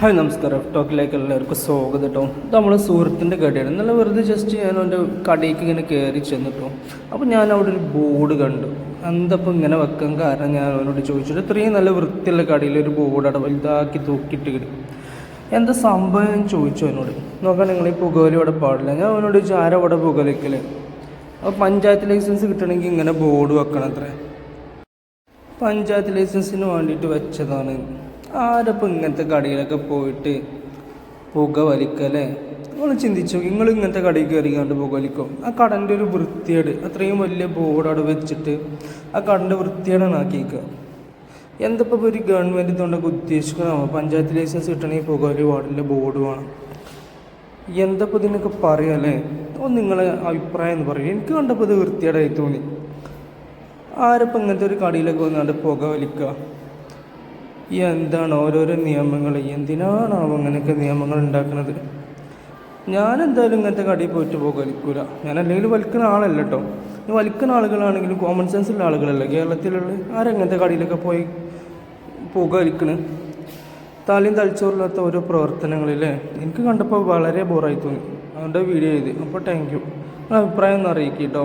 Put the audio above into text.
Hi നമസ്കാരം. ടോക്കിലേക്ക് എല്ലാവർക്കും സ്വാഗതം കേട്ടോ നമ്മൾ സുഹൃത്തിന്റെ കടയാണ്. ഇന്നലെ വെറുതെ ജസ്റ്റ് ഞാൻ എന്റെ കടയിലേക്ക് ഇങ്ങനെ കയറി ചെന്നിട്ടോ അപ്പോൾ ഞാൻ അവിടെ ഒരു ബോർഡ് കണ്ടു. എന്തപ്പോൾ ഇങ്ങനെ വെക്കാൻ കാരണം ഞാൻ അവനോട് ചോദിച്ചിട്ട് ഇത്രയും നല്ല വൃത്തിയുള്ള കടയിൽ ഒരു ബോർഡ് അവിടെ വലുതാക്കി തൂക്കിയിട്ട് കിട്ടും. എന്താ സംഭവം ഞാൻ ചോദിച്ചു അവനോട്. നോക്കാൻ നിങ്ങൾ ഈ പുകവലി ഇവിടെ പാടില്ല. ഞാൻ അവനോട് ചോദിച്ചു ആരാ ഇവിടെ പുകവലിക്കൽ? അപ്പോൾ പഞ്ചായത്ത് ലൈസൻസ് കിട്ടണമെങ്കിൽ ഇങ്ങനെ ബോർഡ് വെക്കണം അത്ര പഞ്ചായത്ത് ലൈസൻസിന് വേണ്ടിയിട്ട് വെച്ചതാണ്. ആരപ്പോൾ ഇങ്ങനത്തെ കടയിലൊക്കെ പോയിട്ട് പുക വലിക്കല്ലേ നിങ്ങൾ ചിന്തിച്ചു നിങ്ങൾ ഇങ്ങനത്തെ കടയിൽ കയറി കണ്ട് പുക വലിക്കും ആ കടന്റെ ഒരു വൃത്തിയേട് അത്രയും വലിയ ബോർഡ് വെച്ചിട്ട് ആ കടന്റെ വൃത്തിയേടാണ് ആക്കിയേക്കുക. എന്തപ്പോൾ ഒരു ഗവൺമെന്റ് ഇതുകൊണ്ടൊക്കെ ഉദ്ദേശിക്കണമോ പഞ്ചായത്ത് ലൈസൻസ് കിട്ടണമെങ്കിൽ പുകവലി വാർഡിന്റെ ബോർഡ് വേണം. എന്തപ്പോൾ ഇതിനൊക്കെ പറയാല്ലേ ഒന്ന് നിങ്ങളെ അഭിപ്രായം എന്ന് പറയും. എനിക്ക് കണ്ടപ്പോൾ ഇത് വൃത്തിയേടായി തോന്നി. ആരപ്പം ഇങ്ങനത്തെ ഒരു കടയിലൊക്കെ വന്നാണ്ട് പുക വലിക്കുക ഈ എന്താണ് ഓരോരോ നിയമങ്ങൾ? എന്തിനാണാവോ അങ്ങനെയൊക്കെ നിയമങ്ങൾ ഉണ്ടാക്കുന്നത്? ഞാൻ എന്തായാലും ഇങ്ങനത്തെ കടയിൽ പോയിട്ട് പുക വലിക്കൂല ഞാൻ അല്ലെങ്കിൽ വലിക്കുന്ന ആളല്ല കേട്ടോ ഈ വലിക്കുന്ന ആളുകളാണെങ്കിലും കോമൺ സെൻസ് ഉള്ള ആളുകളല്ല? കേരളത്തിലുള്ള ആരെങ്ങനത്തെ കടയിലൊക്കെ പോയി പുക വലിക്കണ് തലയും തലച്ചോറില്ലാത്ത ഓരോ പ്രവർത്തനങ്ങളില്ലേ എനിക്ക് കണ്ടപ്പോൾ വളരെ ബോറായി തോന്നി. അതുകൊണ്ട് വീഡിയോ ചെയ്ത് അപ്പോൾ താങ്ക് യു അഭിപ്രായം ഒന്ന് അറിയിക്കും കേട്ടോ